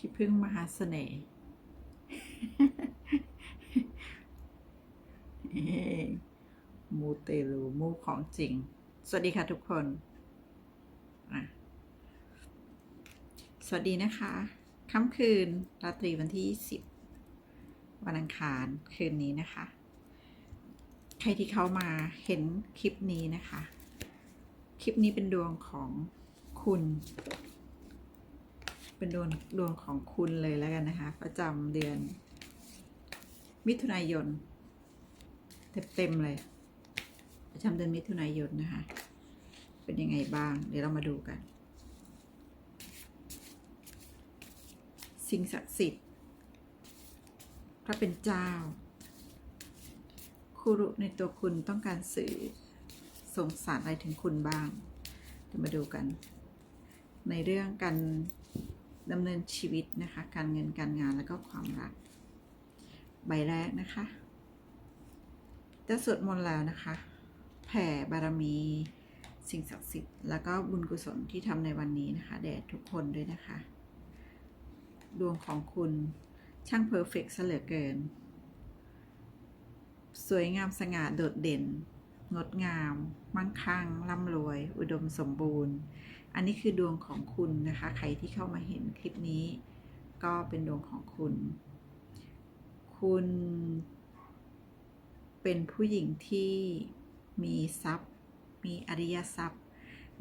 คิดพึ่งมหาเสน่ห์มูเตลูมูของจริง สวัสดีค่ะทุกคน สวัสดีนะคะ ค่ำคืน ราตรีวันที่ 20 วันอังคารคืนนี้นะคะ ใครที่เข้ามาเห็นคลิปนี้นะคะ คลิปนี้เป็นดวงของคุณ เป็นดวงดวงของคุณเลยแล้วกันนะคะ ประจำเดือน มิถุนายนเต็มๆเลย ประจำเดือนมิถุนายนนะคะ เป็นยังไงบ้าง เดี๋ยวเรามาดูกัน สิ่งศักดิ์สิทธิ์พระเป็นเจ้าครูรุในตัวคุณต้องการสื่อส่งสารอะไรถึงคุณบ้างจะมาดูกัน ในเรื่องการ ดำเนินชีวิตนะคะ การเงินการงานแล้วก็ความรัก ใบแรกนะคะจะสวดมนต์แล้วนะคะ แผ่บารมีสิ่งศักดิ์สิทธิ์แล้วก็บุญกุศลที่ทำในวันนี้นะคะแด่ทุกคนด้วยนะคะ ดวงของคุณช่างเพอร์เฟกต์ซะเหลือเกิน สวยงามสง่าโดดเด่น งดงาม มั่งคั่งร่ำรวย อุดมสมบูรณ์ อันนี้คือดวงของคุณนะคะ ใครที่เข้ามาเห็นคลิปนี้ ก็เป็นดวงของคุณ คุณ เป็นผู้หญิงที่มีทรัพย์ มีอริยทรัพย์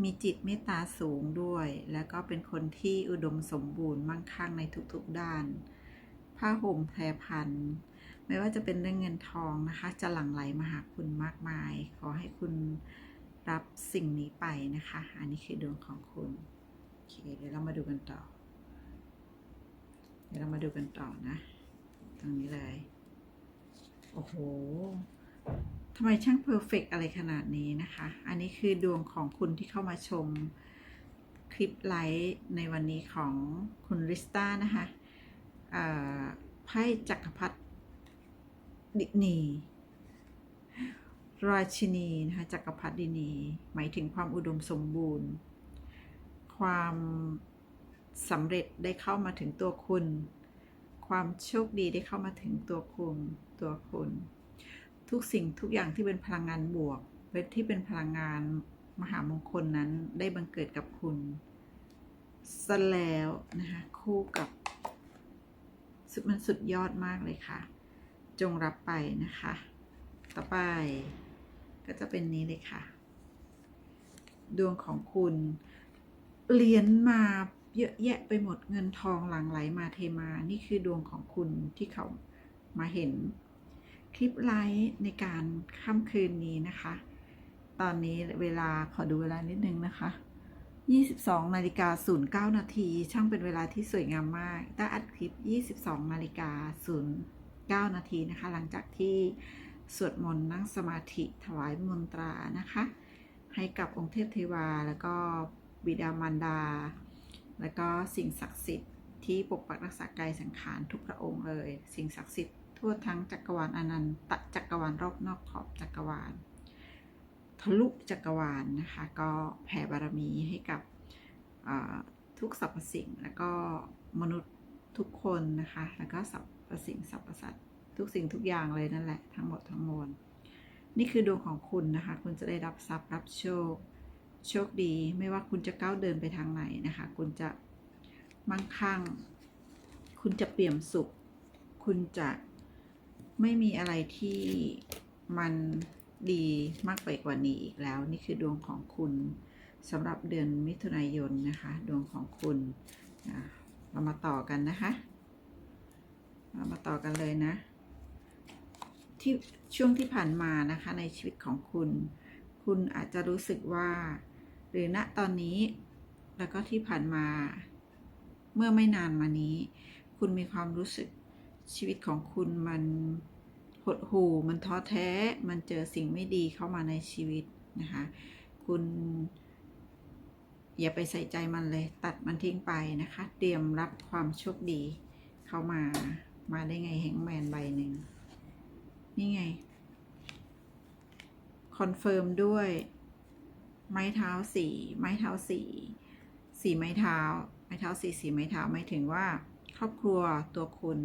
มีจิตเมตตาสูงด้วย แล้วก็เป็นคนที่อุดมสมบูรณ์มั่งคั่งในทุกๆด้าน ผ้าห่มแพรพัน ไม่ว่าจะเป็นเรื่องเงินทองนะคะ จะหลั่งไหลมาหาคุณมากมาย ขอให้คุณรับสิ่งนี้ไปนะคะ อันนี้คือดวงของคุณโอเคเดี๋ยวเรามาดูกันต่อ เดี๋ยวเรามาดูกันต่อนะ ตรงนี้เลย โอ้โหทำไมช่างเพอร์เฟกอะไรขนาดนี้นะคะ อันนี้คือดวงของคุณที่เข้ามาชมคลิปไลฟ์ในวันนี้ของคุณริสตานะคะไพ่จักรพรรดิ ดินี ราชินีนะคะจักรพรรดินี หมายถึงความอุดมสมบูรณ์ ความสำเร็จได้เข้ามาถึงตัวคุณ ความโชคดีได้เข้ามาถึงตัวคุณตัวคุณ ทุกสิ่งทุกอย่างที่เป็นพลังงานบวกเป็นที่เป็นพลังงานมหามงคลนั้นได้บังเกิดกับคุณซะแล้วนะคะคู่กับสุดมันสุดยอดมากเลยค่ะ จงรับไปนะคะ ต่อไปก็จะเป็นนี้เลยค่ะ ดวงของคุณเหรียญมาเยอะแยะไปหมดเงินทองหลั่งไหลมาเทมา นี่คือดวงของคุณที่เขามาเห็นคลิปไลฟ์ในการค่ำคืนนี้นะคะ ตอนนี้เวลาขอดูเวลานิดนึงนะคะ 22นาฬิกา09นาทีช่างเป็นเวลาที่สวยงามมาก ได้อัดคลิป 22นาฬิกา 9 นาทีนะคะ หลังจากที่สวดมนต์นั่งสมาธิถวายมนตรานะคะ ให้กับองค์เทพเทวา แล้วก็บิดามารดา แล้วก็สิ่งศักดิ์สิทธิ์ที่ปกปักรักษากายสังขารทุกพระองค์เลย สิ่งศักดิ์สิทธิ์ทั่วทั้งจักรวาลอนันตจักรวาลรอบนอกขอบจักรวาล ทะลุจักรวาลนะคะ ก็แผ่บารมีให้กับทุกสรรพสิ่งแล้วก็มนุษย์ทุกคนนะคะ แล้วก็สรรพ สิ่งสรรพสัตว์ทุกสิ่งทุกอย่างเลยนั่นแหละทั้งหมดทั้งมวลนี่คือดวงของคุณนะคะ คุณจะได้รับทรัพย์รับโชค โชคดี ไม่ว่าคุณจะก้าวเดินไปทางไหนนะคะ คุณจะมั่งคั่ง คุณจะเปี่ยมสุข คุณจะไม่มีอะไรที่มันดีมากไปกว่านี้อีกแล้ว นี่คือดวงของคุณสำหรับเดือนมิถุนายนนะคะ ดวงของคุณเรามาต่อกันนะคะ เรามาต่อกันเลยนะ ที่ช่วงที่ผ่านมานะคะในชีวิตของคุณ คุณอาจจะรู้สึกว่า หรือณตอนนี้ แล้วก็ที่ผ่านมา เมื่อไม่นานมานี้ คุณมีความรู้สึกชีวิตของคุณมันหดหู่มันท้อแท้ มันเจอสิ่งไม่ดีเข้ามาในชีวิตนะคะ คุณอย่าไปใส่ใจมันเลย ตัดมันทิ้งไปนะคะ เตรียมรับความโชคดีเข้ามา มาได้ไงแฮงแมนใบหนึ่ง นี่ไง คอนเฟิร์มด้วย ไม้เท้าสี่ ไม้เท้าสี่ สี่ไม้เท้า ไม้เท้าสี่สี่ไม้เท้าหมายถึงว่า ครอบครัวตัวคุณ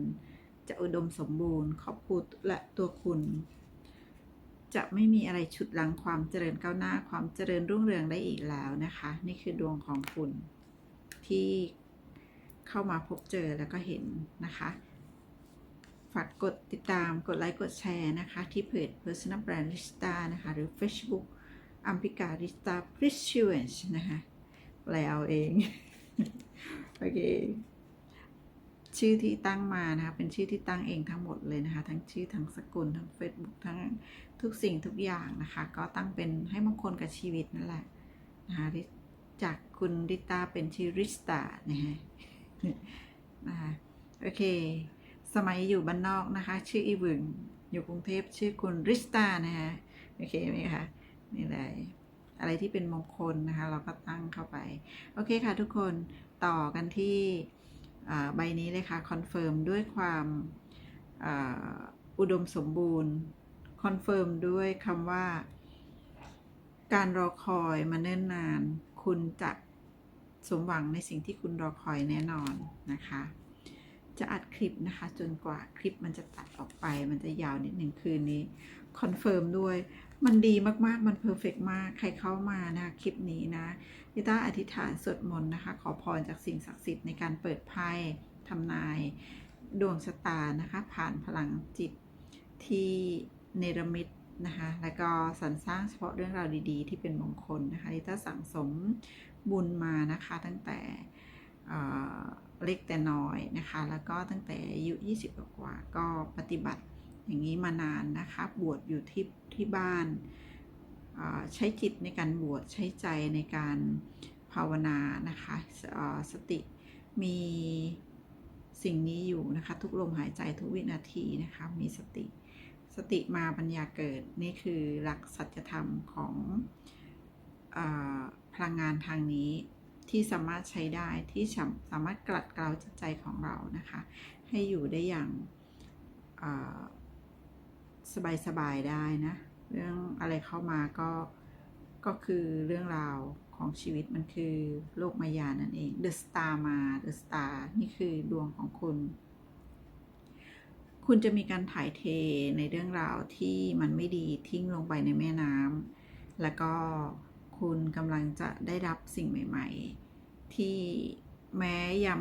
จะอุดมสมบูรณ์ ครอบครัวและตัวคุณ จะไม่มีอะไรฉุดลังความเจริญก้าวหน้าความเจริญรุ่งเรืองได้อีกแล้วนะคะ นี่คือดวงของคุณที่เข้ามาพบเจอแล้วก็เห็นนะคะ ฝากกดติดตามกดไลค์กดแชร์นะคะ ที่เพจ Personal Brand Lista นะคะ หรือ Facebook อัมพิกา Lista p r e s u a n c e นะคะแปลเอาเอง โอเค ชื่อที่ตั้งมานะคะ เป็นชื่อที่ตั้งเองทั้งหมดเลยนะคะ ทั้งชื่อทั้งสกุลทั้ง Facebook ทั้งทุกสิ่งทุกอย่างนะคะ ก็ตั้งเป็นให้มงคลกับชีวิตนั่นแหละนะคะจากคุณริตาเป็นชื่อริสตานะฮะนะคะโอเค สมัยอยู่บ้านนอกนะคะ ชื่ออีวึงอยู่กรุงเทพชื่อคุณริสตานะฮะโอเคไหมคะนี่เลยอะไรที่เป็นมงคลนะคะ เราก็ตั้งเข้าไป โอเคค่ะทุกคนต่อกันที่ใบนี้เลยค่ะคอนเฟิร์มด้วยความอุดมสมบูรณ์คอนเฟิร์มด้วยคำว่า การรอคอยมาเนิ่นนาน คุณจะสมหวังในสิ่งที่คุณรอคอยแน่นอนนะคะ จะอัดคลิปนะคะ จนกว่าคลิปมันจะตัดออกไป มันจะยาวนิดหนึ่งคืนนี้คอนเฟิร์มด้วย มันดีมากๆ มันเพอร์เฟกมาก ใครเข้ามานะคลิปนี้นะยิต้าอธิษฐานสวดมนต์นะคะ ขอพรจากสิ่งศักดิ์สิทธิ์ในการเปิดไพ่ทำนายดวงชะตานะคะ ผ่านพลังจิตที่เนรมิตนะคะ แล้วก็สรรสร้างเฉพาะเรื่องราวดีๆ ที่เป็นมงคลนะคะยิต้าสั่งสมบุญมานะคะตั้งแต่ เล็กแต่น้อยนะคะ แล้วก็ตั้งแต่อายุ 20 กว่าก็ปฏิบัติอย่างนี้มานานนะคะ บวชอยู่ที่ที่บ้าน ใช้จิตในการบวชใช้ใจในการภาวนานะคะสติมีสิ่งนี้อยู่นะคะ ทุกลมหายใจทุกวินาทีนะคะมีสติสติมาปัญญาเกิดนี่คือหลักสัจธรรมของอพลังงานทางนี้ ที่สามารถใช้ได้ที่สามารถกลัดเกลาจิตใจของเรานะคะ ให้อยู่ได้อย่างสบายๆได้นะ เรื่องอะไรเข้ามาก็ก็คือเรื่องราวของชีวิตมันคือโลกมายานั่นเอง The Star มา The Star นี่คือดวงของคุณ คุณจะมีการถ่ายเทในเรื่องราวที่มันไม่ดีทิ้งลงไปในแม่น้ำแล้วก็ คุณกำลังจะได้รับสิ่งใหม่ ๆ ที่แม้ยาม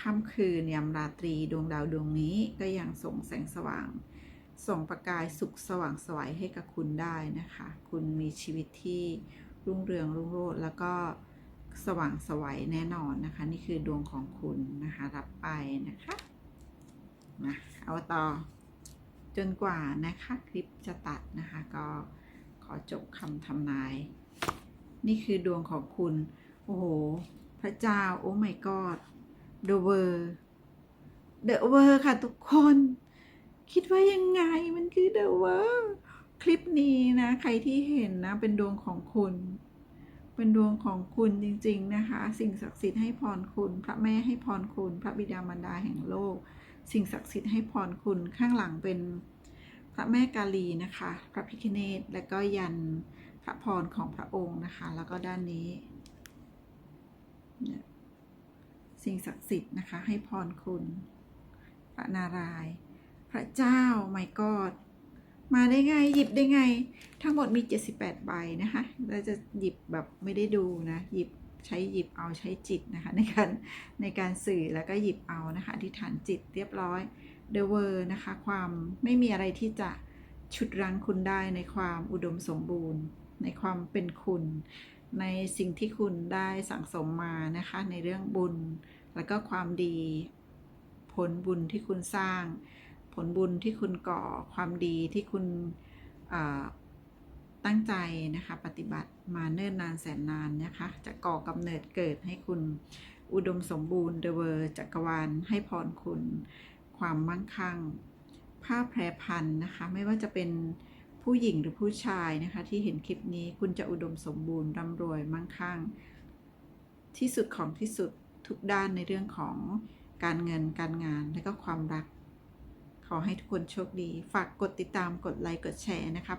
ค่ำคืนยามราตรีดวงดาวดวงนี้ก็ยังส่งแสงสว่าง ส่งประกายสุขสว่างสวยให้กับคุณได้นะคะ คุณมีชีวิตที่รุ่งเรืองรุ่งโรจน์แล้วก็สว่างสวยแน่นอนนะคะ นี่คือดวงของคุณนะคะ รับไปนะคะนะเอาต่อจนกว่านะคะ คลิปจะตัดนะคะ ก็ขอจบคำทำนาย นี่คือดวงของคุณ โอ้โห พระเจ้า โอ้ my god the world the world ค่ะทุกคน คิดว่ายังไงมันคือ the world คลิปนี้นะ ใครที่เห็นนะ เป็นดวงของคุณ เป็นดวงของคุณจริง ๆ นะคะ สิ่งศักดิ์สิทธิ์ให้พรคุณ พระแม่ให้พรคุณ พระบิดามารดาแห่งโลก สิ่งศักดิ์สิทธิ์ให้พรคุณ ข้างหลังเป็นพระแม่กาลีนะคะ พระพิฆเนศและก็ยัน พระพรของพระองค์นะคะ แล้วก็ด้านนี้ สิ่งศักดิ์สิทธิ์นะคะ ให้พรคุณ พระนารายณ์พระเจ้าไม่กอดมาได้ไง หยิบได้ไง ทั้งหมดมี 78 ใบนะคะเราจะหยิบแบบไม่ได้ดูนะ หยิบใช้หยิบเอาใช้จิตนะคะ ในการในการสื่อแล้วก็หยิบเอานะคะอธิษฐานจิตเรียบร้อย The Word นะคะ ความไม่มีอะไรที่จะชุดรั้งคุณได้ในความอุดมสมบูรณ์ ในความเป็นคุณ ในสิ่งที่คุณได้สั่งสมมานะคะ ในเรื่องบุญแล้วก็ความดี ผลบุญที่คุณสร้าง ผลบุญที่คุณก่อความดีที่คุณตั้งใจนะคะ ปฏิบัติมาเนิ่นนานแสนนานนะคะ จะก่อกำเนิดเกิดให้คุณอุดมสมบูรณ์เดเวอร์จักรวาลให้พรคุณ ความมั่งคั่ง ผ้าแพรพันนะคะ ไม่ว่าจะเป็น ผู้หญิงหรือผู้ชายนะคะ ที่เห็นคลิปนี้คุณจะอุดมสมบูรณ์ร่ำรวยมั่งคั่ง ที่สุดของที่สุดทุกด้านในเรื่องของการเงินการงานและก็ความรัก ขอให้ทุกคนโชคดี ฝากกดติดตามกดไลค์กดแชร์นะคะ